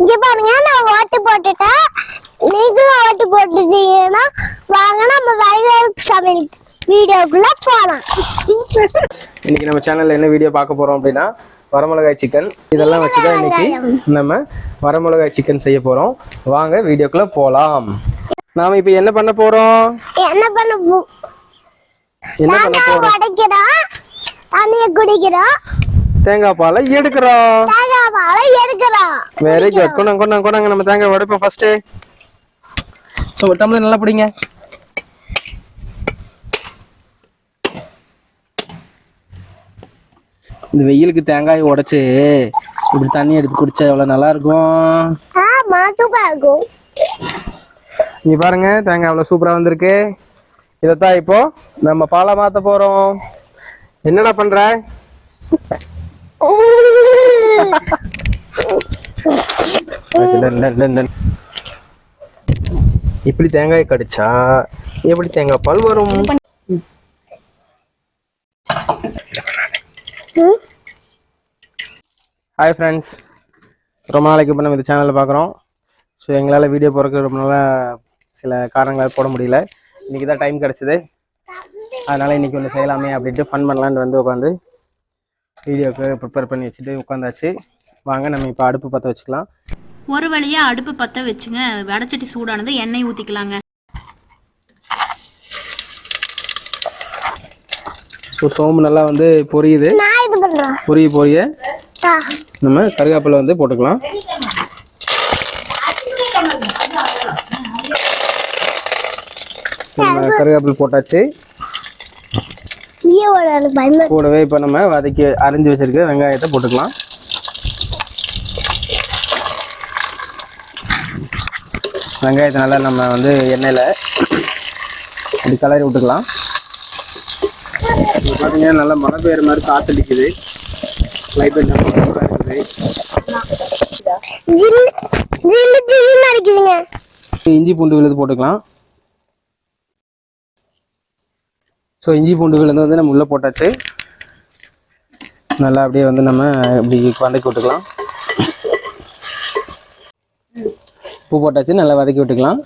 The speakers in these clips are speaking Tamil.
இங்க பாருங்க நான் ஓட்டு போட்டுட்டேன். நீங்களும் ஓட்டு போட்டுட்டீங்கன்னா வாங்க நம்ம வயலுக்கு சமையல் வீடியோக்குள்ள போலாம். இன்னைக்கு நம்ம சேனல்ல என்ன வீடியோ பார்க்க போறோம் அப்படின்னா வரமிளகாய் சிக்கன் இதெல்லாம் வச்சு தான் இன்னைக்கு நம்ம வரமிளகாய் சிக்கன் செய்ய போறோம். வாங்க வீடியோக்குள்ள போலாம். நாம இப்போ என்ன பண்ண போறோம்? என்ன பண்ண போ- என்ன பண்ண போறோம்? தண்ணியை குடிக்கிறோம். தேங்காய் பாலை எடுக்கிறோம். தேங்காய் பாலை எடுக்கிறோம் வெரி குட் கொண்டாங்க கொண்டாங்க கொண்டாங்க. நம்ம தேங்காய் உடைப்போம் ஃபர்ஸ்ட் ஸோ டம்ளர் நல்லா பிடிங்க. இந்த வெயிலுக்கு தேங்காய் உடைச்சு இப்படி தண்ணி எடுத்து குடிச்சா எவ்வளவு நல்லா இருக்கும் ஆமா சூப்பரா இருக்கும் இங்க பாருங்க தேங்காய் அவ்வளவு சூப்பரா வந்திருக்கு. இதைத்தான் இப்போ நம்ம பாலை மாத்த போறோம். என்னடா பண்ற. இப்படி தேங்காய் கடிச்சா எப்படி தேங்காய் பால் வரும்? ஹாய் ஃப்ரெண்ட்ஸ் ரொம்ப நாளைக்கு இப்போ நம்ம இந்த சேனலில் பார்க்குறோம் ஸோ எங்களால் வீடியோ போகிறதுக்கு ரொம்ப நாளாக சில காரணங்களால் போட முடியல. இன்றைக்கி தான் டைம் கிடச்சிது. அதனால் இன்றைக்கி ஒன்று செய்யலாமே அப்படின்ட்டு ஃபன் பண்ணலான்னு வந்து உட்காந்து வீடியோவுக்கு ப்ரிப்பேர் பண்ணி வச்சுட்டு உட்காந்தாச்சு. வாங்க நம்ம இப்போ அடுப்பு பற்ற வச்சுக்கலாம். ஒரு வழியா அடுப்பு பத்த வச்சுங்க. வடச்சட்டி சூடானது எண்ணெய் ஊத்திக்கலாங்க. ஸோ சோம்பு நல்லா வந்து பொரியுது. பொரிய பொரிய. நம்ம கருவேப்பிலை வந்து போட்டுக்கலாம். நம்ம கருவேப்பிலை. போட்டாச்சு. கூடவே இப்போ நம்ம வதக்கி அரிஞ்சு வச்சிருக்க வெங்காயத்தை போட்டுக்கலாம். வெங்காயத்தை நல்லா நம்ம வந்து எண்ணெயில் இப்படி கலரி விட்டுக்கலாம். இப்போ பார்த்தீங்கன்னா நல்லா மழை பெய்யுற மாதிரி காத்தடிக்குது. கிளைமேட் நல்லா இருக்குது. இஞ்சி பூண்டு விழுது போட்டுக்கலாம். ஸோ இஞ்சி பூண்டு விழுந்து வந்து நம்ம உள்ளே போட்டாச்சு. நல்லா அப்படியே வந்து நம்ம இப்படி வதக்கி விட்டுக்கலாம். பூ போட்டாச்சு நல்லா வதக்கி விட்டுக்கலாம்.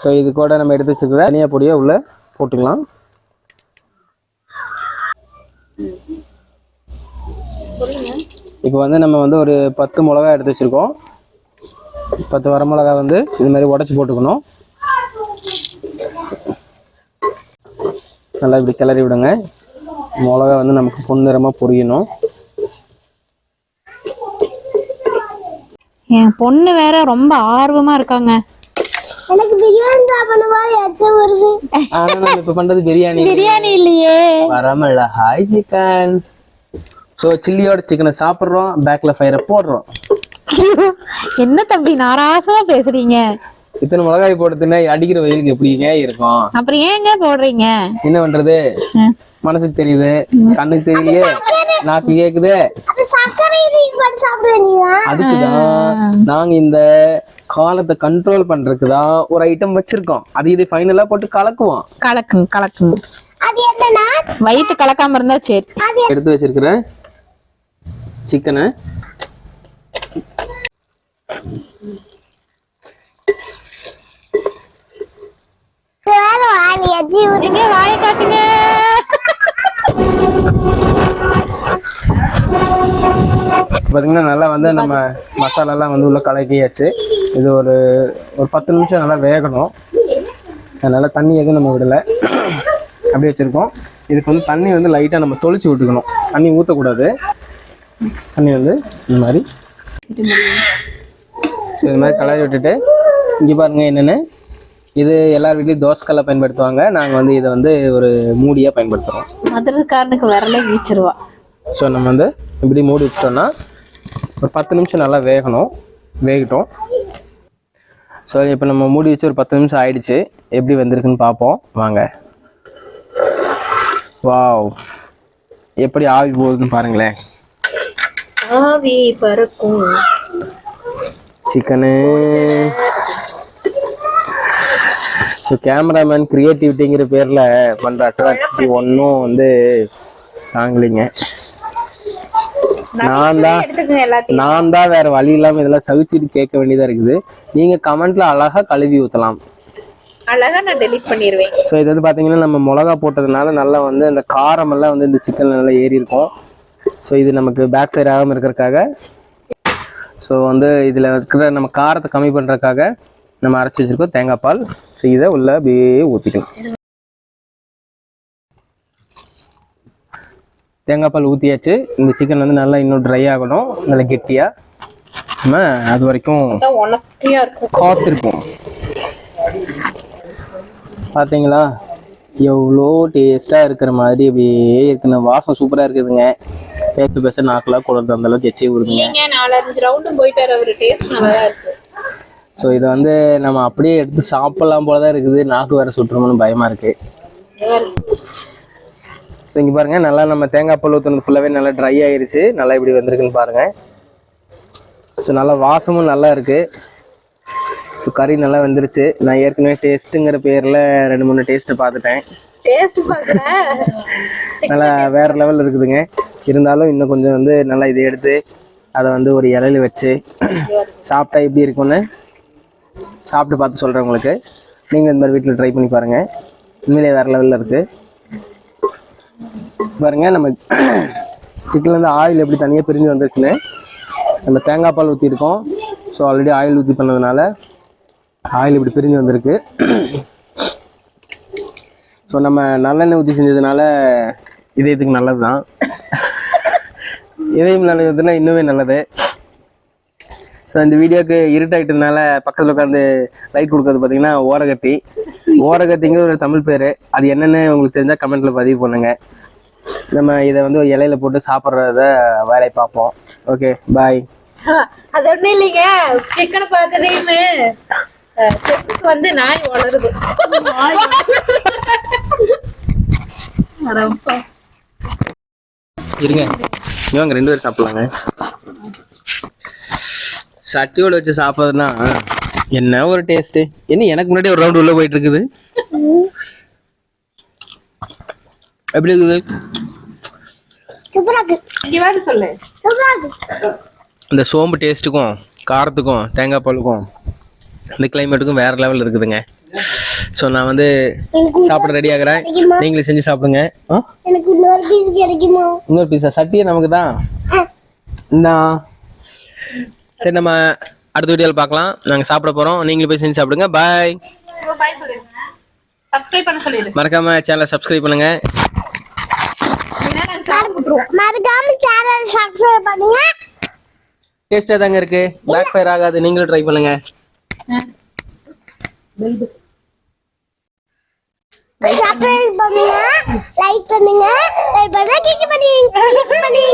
ஸோ இது கூட நம்ம எடுத்து வச்சுருக்கிற தனியாக பொடியை உள்ளே போட்டுக்கலாம். இப்போ வந்து நம்ம வந்து ஒரு பத்து மிளகா எடுத்து வச்சுருக்கோம். பத்து வர மிளகா வந்து இது மாதிரி உடச்சி போட்டுக்கணும். நல்லா இப்படி கிளறி விடுங்க. மிளகா வந்து நமக்கு பொன்னிறமாக பொரியணும். என் பொண்ணு வேற ரொம்ப ஆர்வமா இருக்காங்க. எனக்கு பிரியாணி சாப்பிடணும் எச்சம் வருது. ஆனால் நம்ம இப்போ பண்ணுறது பிரியாணி பிரியாணி இல்லையே. வரமிளகாய் சிக்கன் ஸோ சில்லியோட சிக்கனை சாப்பிட்றோம் பேக்கில் ஃபயரை போடுறோம். என்ன தம்பி நாராசமா பேசுறீங்க? இத்தனை மிளகாய் போடுறதுன்னா அடிக்கிற வெயிலுக்கு எப்படிங்க இருக்கும்? அப்புறம் ஏங்க போடுறீங்க? என்ன பண்றது. மனசுக்கு தெரியுது கண்ணுக்கு தெரியலையே நாக்கு கேக்குது. அதுக்குதான் நாங்க. இந்த காலத்தை கண்ட்ரோல் பண்றதுக்கு தான் ஒரு ஐட்டம் வச்சிருக்கோம். அது இது ஃபைனலா போட்டு கலக்குவோம். அது என்னன்னா வயிற்று கலக்காம இருந்தா சரி. எடுத்து வச்சிருக்கிறேன் சிக்கனை எங்க வாயை காட்டுங்க? பாத்தீங்கன்னா நல்லா வந்து நம்ம மசாலாலாம் வந்து உள்ள கலக்கியாச்சு. இது ஒரு ஒரு பத்து நிமிஷம் நல்லா வேகணும். அதனால தண்ணி எதுவும் நம்ம விடலை. அப்படியே வச்சிருக்கோம். இதுக்கு வந்து தண்ணி வந்து லைட்டாக நம்ம தொளிச்சு விட்டுக்கணும். தண்ணி ஊற்றக்கூடாது தண்ணி வந்து இந்த மாதிரி. ஸோ இது மாதிரி கலரி விட்டுட்டு இங்கே பாருங்க என்னென்னு. இது எல்லார் வீட்லேயும் தோசைக்கல்லை பயன்படுத்துவாங்க. நாங்கள் வந்து இதை வந்து ஒரு மூடியாக பயன்படுத்துகிறோம் மதுரக்காரனுக்கு விரலே வீச்சிருவா. ஸோ நம்ம வந்து இப்படி மூடி வச்சிட்டோம்னா ஒரு பத்து நிமிஷம் நல்லா வேகணும். வேகட்டும். ஸோ இப்போ நம்ம மூடி வச்சு ஒரு பத்து நிமிஷம் ஆயிடுச்சு. எப்படி வந்திருக்குன்னு பார்ப்போம். வாங்க. வாவ் எப்படி ஆவி போகுதுன்னு பாருங்களேன். ஆவி பறக்கும். சிக்கனு ஸோ கேமராமேன் கிரியேட்டிவிட்டிங்கிற பேரில் பண்ணுற அட்ராக்சிட்டி ஒன்றும் வந்து தாங்கலைங்க. நான் தான் நான் தான் வேற வழி இல்லாம இதெல்லாம் சவிச்சிட்டு கேட்க வேண்டியதா இருக்குது. நீங்க கமெண்ட்ல அழகா கழுவி ஊத்தலாம். அழகா நான் டெலீட் பண்ணிடுவேன் ஸோ இது வந்து பாத்தீங்கன்னா நம்ம மிளகா போட்டதுனால நல்லா வந்து அந்த காரம் எல்லாம் வந்து இந்த சிக்கன்ல நல்லா ஏறி இருக்கும். ஸோ இது நமக்கு பேக் ஃபயர் ஆகாம இருக்கிறதுக்காக. ஸோ வந்து இதுல இருக்கிற நம்ம காரத்தை கம்மி பண்றதுக்காக நம்ம அரைச்சி வச்சிருக்கோம் தேங்காய் பால் ஸோ இதை உள்ள அப்படியே ஊற்றிக்கலாம் தேங்காய் பால் ஊற்றியாச்சு இந்த சிக்கன் வந்து நல்லா இன்னும் ட்ரை ஆகணும். நல்லா கெட்டியா. நம்ம அது வரைக்கும் காத்திருப்போம். பார்த்தீங்களா எவ்வளோ டேஸ்ட்டாக இருக்கிற மாதிரி அப்படியே இருக்குங்க வாசம் சூப்பராக இருக்குதுங்க. பேச பேச நாக்கெல்லாம் குளர்ந்து அந்த அளவுக்கு எச்சி விடுதுங்க நாலஞ்சு ரவுண்டும் போயிட்டாரு அவரு டேஸ்ட் நல்லா இருக்கு. ஸோ இதை வந்து நம்ம அப்படியே எடுத்து சாப்பிடலாம் போல தான் இருக்குது. நாக்கு வேற சுட்டுருமோன்னு பயமா இருக்கு. ஸோ இங்கே பாருங்க நல்லா நம்ம தேங்காய் பால் ஊற்றுனது ஃபுல்லாகவே நல்லா ட்ரை ஆயிருச்சு. நல்லா இப்படி வந்திருக்குன்னு பாருங்க. ஸோ நல்லா வாசமும் நல்லா இருக்கு. ஸோ கறி நல்லா வெந்துருச்சு. நான் ஏற்கனவே டேஸ்ட்டுங்கிற பேரில் ரெண்டு மூணு டேஸ்ட்டு பார்த்துட்டேன். நல்லா வேற லெவல் இருக்குதுங்க. இருந்தாலும் இன்னும் கொஞ்சம் வந்து நல்லா இதை எடுத்து அதை வந்து ஒரு இலையில வச்சு சாப்பிட்டா எப்படி இருக்கும்னு சாப்பிட்டு பார்த்து சொல்கிறேன் உங்களுக்கு நீங்கள் இந்த மாதிரி வீட்டில் ட்ரை பண்ணி பாருங்கள் உண்மையிலே வேறு லெவலில் இருக்குது பாருங்கள் நம்ம சிக்கன்லேருந்து ஆயில் எப்படி தனியாக பிரிஞ்சு வந்திருக்குன்னு. நம்ம தேங்காய் பால் ஊற்றிருக்கோம் ஸோ ஆல்ரெடி ஆயில் ஊற்றி பண்ணதுனால ஆயில் இப்படி பிரிஞ்சு வந்திருக்கு. ஸோ நம்ம நல்லெண்ணெய் ஊற்றி செஞ்சதுனால இதயத்துக்கு நல்லது தான் இதயம் நல்லதுன்னா இன்னுமே நல்லது. ஸோ இந்த வீடியோக்கு இருட்டாயிட்டதுனால பக்கத்தில் உட்காந்து லைட் கொடுக்கறது பார்த்தீங்கன்னா ஓரகத்தி. ஓரகத்திங்கிற ஒரு தமிழ் பேர். அது என்னென்னு உங்களுக்கு தெரிஞ்சால் கமெண்ட்டில் பதிவு பண்ணுங்க. நம்ம இதை வந்து ஒரு இலையில போட்டு சாப்பிட்றத வேலையை பார்ப்போம். ஓகே பாய் அது ஒண்ணும் இல்லைங்க. சிக்கனை பார்த்ததையுமே செப்புக்கு வந்து நாய் வளருது. இருங்க. இவங்க ரெண்டு பேரும் சாப்பிடலாங்க. சட்டியோட வச்சு சாப்பிட்றதுனா என்ன ஒரு டேஸ்ட்டு என்ன எனக்கு முன்னாடி ஒரு ரவுண்ட் உள்ள போயிட்டு இருக்குது எப்படி இருக்குது சூப்பரா இருக்கு இங்க வாது சொல்லு. சூப்பரா இருக்கு இந்த சோம்பு டேஸ்ட்டுக்கும் காரத்துக்கும் தேங்காய் பாலுக்கும் இந்த கிளைமேட்டுக்கும் வேற லெவல் இருக்குதுங்க. ஸோ நான் வந்து சாப்பிட ரெடி ஆகுறேன். நீங்களும் செஞ்சு சாப்பிடுங்க. இன்னொரு பீஸ் கிடைக்குமா? இன்னொரு பீஸா சட்டியே நமக்கு தான் இந்தா. சரி நம்ம அடுத்த வீடியோவில் பார்க்கலாம். நாங்கள் சாப்பிட போகிறோம் நீங்களும் போய் செஞ்சு சாப்பிடுங்க. பாய் மறக்காம சேனலை சப்ஸ்கிரைப் பண்ணுங்க. மறக்காம சேனல் சப்ஸ்கிரைப் பண்ணுங்க. டேஸ்ட்டாக தாங்க இருக்கு? பேக் ஃபயர் ஆகாது. நீங்களும் ட்ரை பண்ணுங்க. சப்ஸ்கிரைப் பண்ணுங்க. லைக் பண்ணுங்க. லைக் பண்ணுங்க. கிளிக் பண்ணி கிளிக் பண்ணி